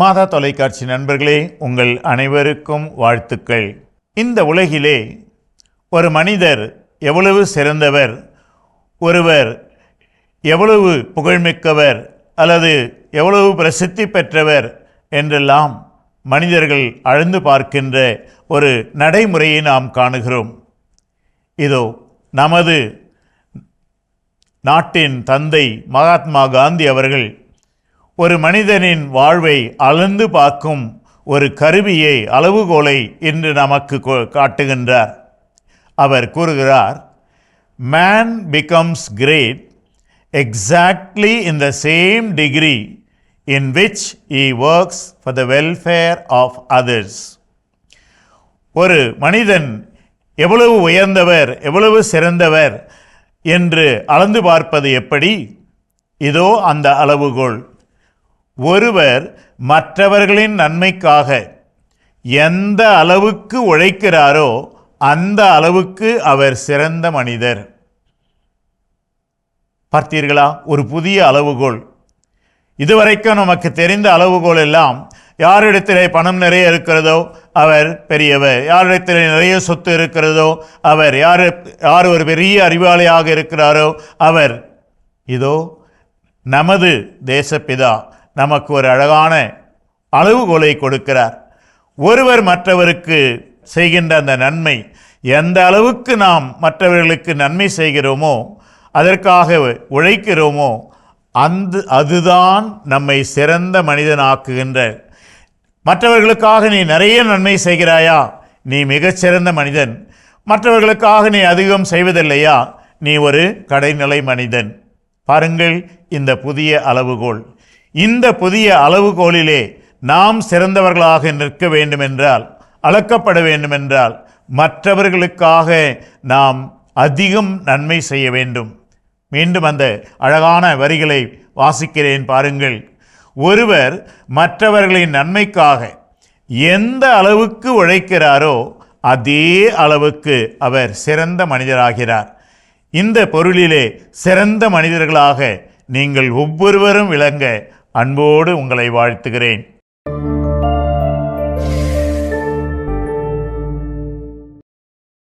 மாதா தொலைக்காட்சி நண்பர்களே உங்கள் அனைவருக்கும் வாழ்த்துக்கள். இந்த உலகிலே ஒரு மனிதர் எவ்வளவு சிறந்தவர் ஒருவர் எவ்வளவு புகழ்மிக்கவர் அல்லது எவ்வளவு பிரசித்தி பெற்றவர் என்றெல்லாம் மனிதர்கள் அழுந்து பார்க்கின்ற ஒரு நடைமுறையை நாம் காணுகிறோம். இதோ நமது நாட்டின் தந்தை மகாத்மா காந்தி அவர்கள் ஒரு மனிதனின் வாழ்வை அளந்து பார்க்கும் ஒரு கருவியை அளவுகோலை இன்று நமக்கு கொ- காட்டுகின்றார். அவர் கூறுகிறார் man becomes great exactly in the same degree in which he works for the welfare of others ஒரு மனிதன் எவ்வளவு உயர்ந்தவர் எவ்வளவு சிறந்தவர் என்று அளந்து பார்ப்பது எப்படி? இதோ அந்த அளவுகோல். ஒருவர் மற்றவர்களின் நன்மைக்காக எந்த அளவுக்கு உழைக்கிறாரோ அந்த அளவுக்கு அவர் சிறந்த மனிதர். பார்த்தீர்களா? ஒரு புதிய அளவுகோல். இதுவரைக்கும் நமக்கு தெரிந்த அளவுகோல் எல்லாம் யாரிடத்திலே பணம் நிறைய இருக்கிறதோ அவர் பெரியவர். யாரிடத்தில் நிறைய சொத்து இருக்கிறதோ அவர். யார் யார் ஒரு பெரிய அறிவாளியாக இருக்கிறாரோ அவர். இதோ நமது தேசப்பிதா நமக்கு ஒரு அழகான அளவுகோலை கொடுக்கிறார். ஒருவர் மற்றவருக்கு செய்கின்ற அந்த நன்மை எந்த அளவுக்கு நாம் மற்றவர்களுக்கு நன்மை செய்கிறோமோ அதற்காக உழைக்கிறோமோ அந்த அதுதான் நம்மை சிறந்த மனிதனாக்குகின்ற. மற்றவர்களுக்காக நீ நிறைய நன்மை செய்கிறாயா? நீ மிகச்சிறந்த மனிதன். மற்றவர்களுக்காக நீ அதிகம் செய்வதில்லையா? நீ ஒரு கடைநிலை மனிதன். பாருங்கள் இந்த புதிய அளவுகோல். இந்த புதிய அளவுகோலிலே நாம் சிறந்தவர்களாக நிற்க வேண்டுமென்றால் அளக்கப்பட வேண்டுமென்றால் மற்றவர்களுக்காக நாம் அதிகம் நன்மை செய்ய வேண்டும். மீண்டும் அந்த அழகான வரிகளை வாசிக்கிறேன் பாருங்கள். ஒருவர் மற்றவர்களின் நன்மைக்காக எந்த அளவுக்கு உழைக்கிறாரோ அதே அளவுக்கு அவர் சிறந்த மனிதராகிறார். இந்த பொருளிலே சிறந்த மனிதர்களாக நீங்கள் ஒவ்வொருவரும் விளங்க அன்போடு உங்களை வாழ்த்துகிறேன்.